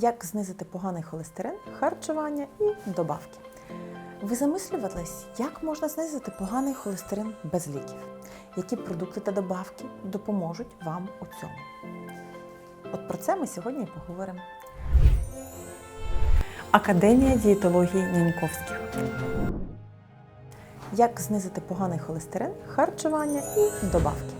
Як знизити поганий холестерин, харчування і добавки. Ви замислювались, як можна знизити поганий холестерин без ліків? Які продукти та добавки допоможуть вам у цьому? От про це ми сьогодні і поговоримо. Академія дієтології Няньковських. Як знизити поганий холестерин, харчування і добавки.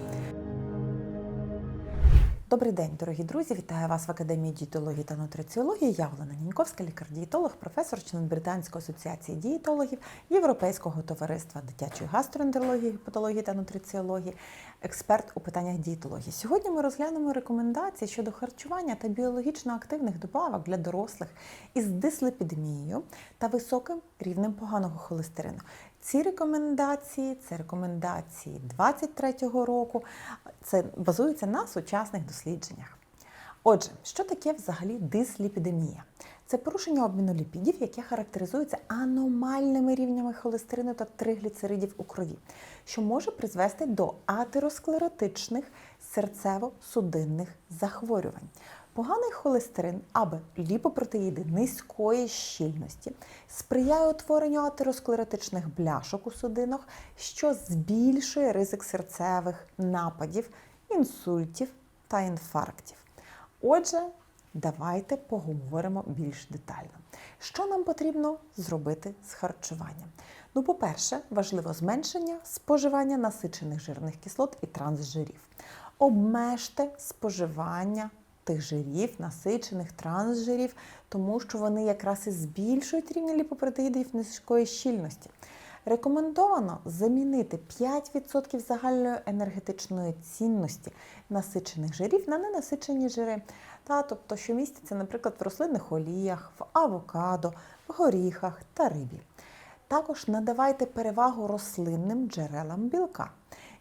Добрий день, дорогі друзі! Вітаю вас в Академії дієтології та нутриціології. Я Олена Ніньковська, лікар-дієтолог, професор, член Британської асоціації дієтологів, Європейського товариства дитячої гастроентерології, гепатології та нутриціології, експерт у питаннях дієтології. Сьогодні ми розглянемо рекомендації щодо харчування та біологічно активних добавок для дорослих із дислепідемією та високим рівнем поганого холестерину. Ці рекомендації це рекомендації 23-го року. Це базується на сучасних дослідженнях. Отже, що таке взагалі дисліпідемія? Це порушення обміну ліпідів, яке характеризується аномальними рівнями холестерину та тригліцеридів у крові, що може призвести до атеросклеротичних серцево-судинних захворювань. Поганий холестерин або ліпопротеїди низької щільності сприяє утворенню атеросклеротичних бляшок у судинах, що збільшує ризик серцевих нападів, інсультів та інфарктів. Отже, давайте поговоримо більш детально. Що нам потрібно зробити з харчуванням? Ну, по-перше, важливо зменшення споживання насичених жирних кислот і трансжирів. Обмежте споживання тих жирів, насичених трансжирів, тому що вони якраз і збільшують рівень ліпопротеїдів низької щільності. Рекомендовано замінити 5% загальної енергетичної цінності насичених жирів на ненасичені жири. Та, тобто, що містяться, наприклад, в рослинних оліях, в авокадо, в горіхах та рибі. Також надавайте перевагу рослинним джерелам білка.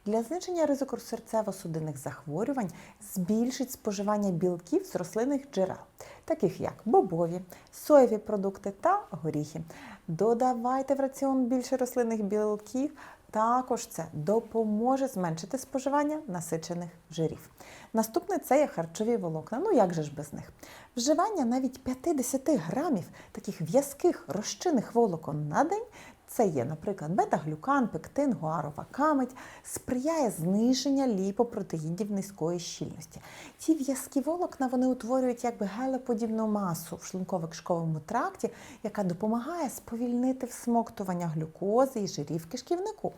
Для зниження ризику серцево-судинних захворювань збільшить споживання білків з рослинних джерел, таких як бобові, соєві продукти та горіхи. Додавайте в раціон більше рослинних білків. Також це допоможе зменшити споживання насичених жирів. Наступне це є харчові волокна. Ну як же ж без них? Вживання навіть 50 грамів таких в'язких розчинних волокон на день це є, наприклад, бета-глюкан, пектин, гуарова камедь, сприяє зниження ліпопротеїдів низької щільності. Ці в'язкі волокна вони утворюють якби гелеподібну масу в шлунково-кишковому тракті, яка допомагає сповільнити всмоктування глюкози і жирів кишківнику.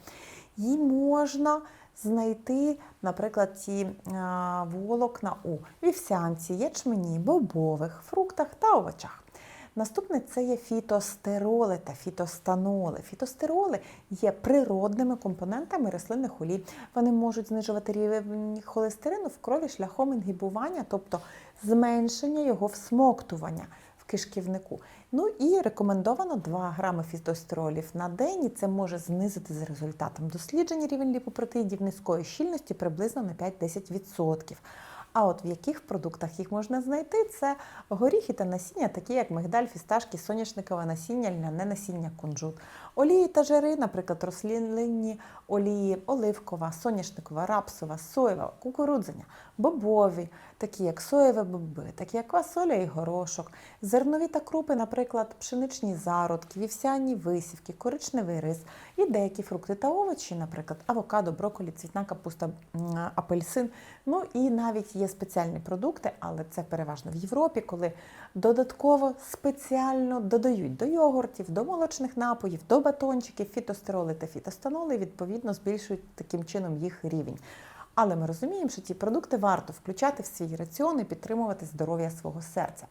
Її можна знайти, наприклад, ці а, волокна у вівсянці, ячмені, бобових, фруктах та овочах. Наступне це є фітостероли та фітостаноли. Фітостероли є природними компонентами рослинних олій. Вони можуть знижувати рівень холестерину в крові шляхом інгібування, тобто зменшення його всмоктування в кишківнику. Ну і рекомендовано 2 грами фітостеролів на день, і це може знизити за результатом досліджень рівень ліпопротеїдів низької щільності приблизно на 5-10%. А от в яких продуктах їх можна знайти, це горіхи та насіння, такі як мигдаль, фісташки, соняшникове насіння, льняне насіння, кунжут. Олії та жири, наприклад, рослинні олії, оливкова, соняшникова, рапсова, соєва, кукурудзяня, бобові, такі як соєві боби, такі як квасоля і горошок, зернові та крупи, наприклад, пшеничні зародки, вівсяні висівки, коричневий рис і деякі фрукти та овочі, наприклад, авокадо, брокколі, цвітна капуста, апельсин. Ну і навіть є спеціальні продукти, але це переважно в Європі, коли додатково спеціально додають до йогуртів, до молочних напоїв, до батончиків, фітостероли та фітостаноли, відповідно збільшують таким чином їх рівень. Але ми розуміємо, що ці продукти варто включати в свій раціон і підтримувати здоров'я свого серця.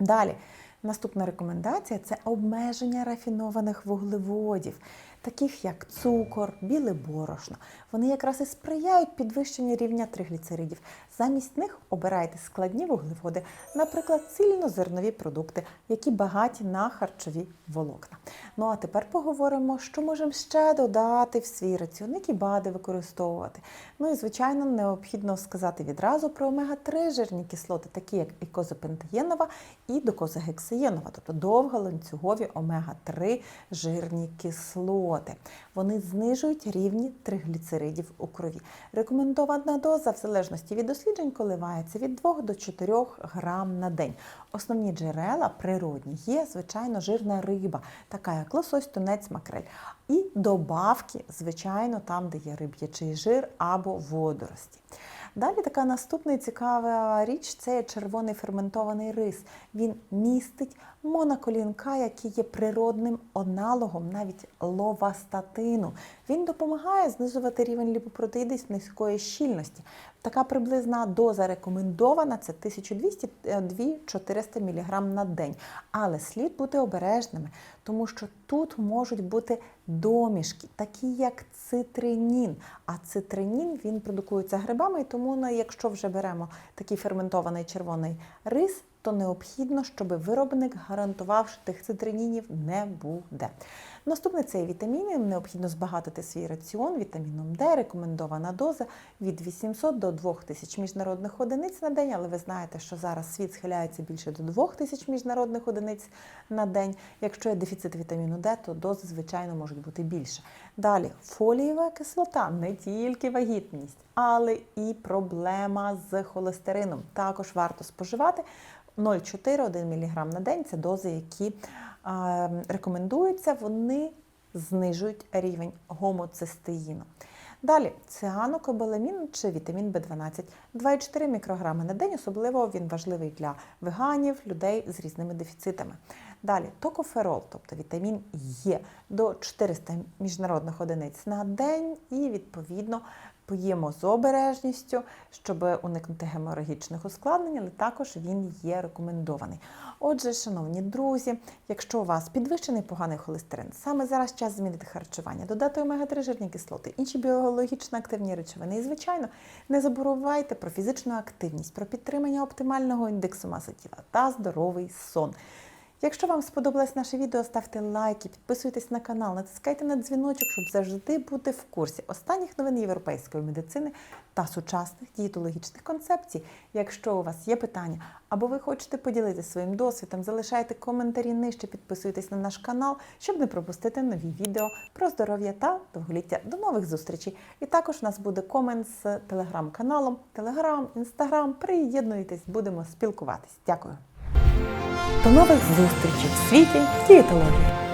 Далі, наступна рекомендація це обмеження рафінованих вуглеводів, таких як цукор, біле борошно. Вони якраз і сприяють підвищенню рівня тригліцеридів. Замість них обирайте складні вуглеводи, наприклад, цільнозернові продукти, які багаті на харчові волокна. Ну а тепер поговоримо, що можемо ще додати в свій раціон, які БАДи використовувати. Ну і, звичайно, необхідно сказати відразу про омега-3 жирні кислоти, такі як ікозапентаєнова і докозагексаєнова, тобто довголанцюгові омега-3 жирні кислоти. Роботи. Вони знижують рівні тригліцеридів у крові. Рекомендована доза, в залежності від досліджень, коливається від 2 до 4 грам на день. Основні джерела природні є, звичайно, жирна риба, така як лосось, тунець, макрель. І добавки, звичайно, там, де є риб'ячий жир або водорості. Далі така наступна цікава річ це червоний ферментований рис. Він містить моноколінка, який є природним аналогом навіть ловастатину. Він допомагає знижувати рівень ліпопротеїдів низької щільності. Така приблизна доза рекомендована це 1200-400 мг на день. Але слід бути обережними, тому що тут можуть бути домішки, такі як цитринін. А цитринін він продукується грибами, і тому ну, якщо вже беремо такий ферментований червоний рис, то необхідно, щоб виробник гарантував, що тих цитринінів не буде. Наступне це вітаміни. Необхідно збагатити свій раціон вітаміном Д. Рекомендована доза від 800 до 2000 міжнародних одиниць на день. Але ви знаєте, що зараз світ схиляється більше до 2000 міжнародних одиниць на день. Якщо є дефіцит вітаміну Д, то дози, звичайно, можуть бути більше. Далі фолієва кислота, не тільки вагітність, але і проблема з холестерином. Також варто споживати 0,4-1 мг на день. Це дози, які рекомендуються, вони знижують рівень гомоцистеїну. Далі цианокобаламін чи вітамін В12 2,4 мікрограми на день. Особливо він важливий для веганів, людей з різними дефіцитами. Далі токоферол, тобто вітамін Е до 400 міжнародних одиниць на день, і відповідно поїмо з обережністю, щоб уникнути геморагічних ускладнень, але також він є рекомендований. Отже, шановні друзі, якщо у вас підвищений поганий холестерин, саме зараз час змінити харчування, додати омега-3 жирні кислоти, інші біологічно активні речовини. І, звичайно, не забувайте про фізичну активність, про підтримання оптимального індексу маси тіла та здоровий сон. Якщо вам сподобалось наше відео, ставте лайки, підписуйтесь на канал, натискайте на дзвіночок, щоб завжди бути в курсі останніх новин європейської медицини та сучасних дієтологічних концепцій. Якщо у вас є питання або ви хочете поділитися своїм досвідом, залишайте коментарі нижче, підписуйтесь на наш канал, щоб не пропустити нові відео про здоров'я та довголіття. До нових зустрічей! І також у нас буде комент з телеграм-каналом, телеграм, інстаграм. Приєднуйтесь, будемо спілкуватись. Дякую. До нових зустрічей в світі дієтології!